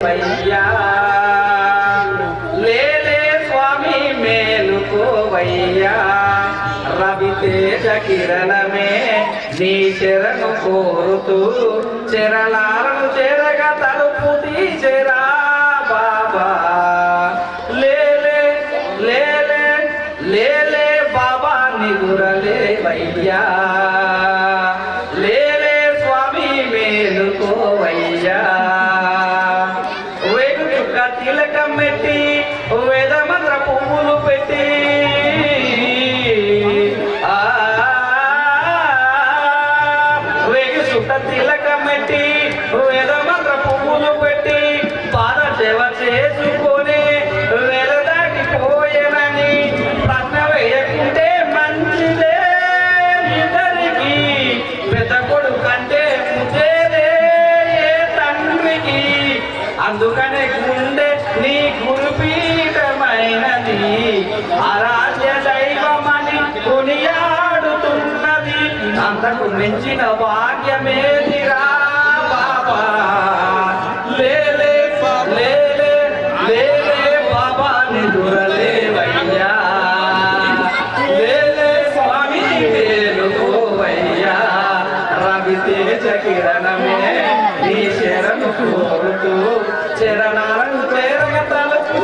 వయ్యా లేలే స్వామి మేలుకోవయ్యా. రవి తేజ కిరణమే నీ చెరను కోరుతూ చెరలాలను చెరగ తలుపు తీచెరా బాబా. లేలే లేలే లేలే బాబా నిదురలే తిలకం పెట్టి వేద మంత్ర పువ్వులు పెట్టి. ఆ, వేగు చుక్క తిలక అందుకనే గుండె నీ గురుపీఠమైనది ఆరాధ్య దైవమని కొనియాడుతున్నది. అంతకు మించిన భాగ్యమేదిరా బాబా. లేలే లేలే లేలే బాబా నిదురలేవయ్యా లేలే స్వామి వేలుకోవయ్యా రవితేజ కిరణమే నీ శరణు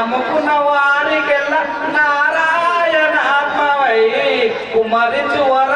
నమ్ముకున్న నారాయణ హత్మా కుమరించు వరములే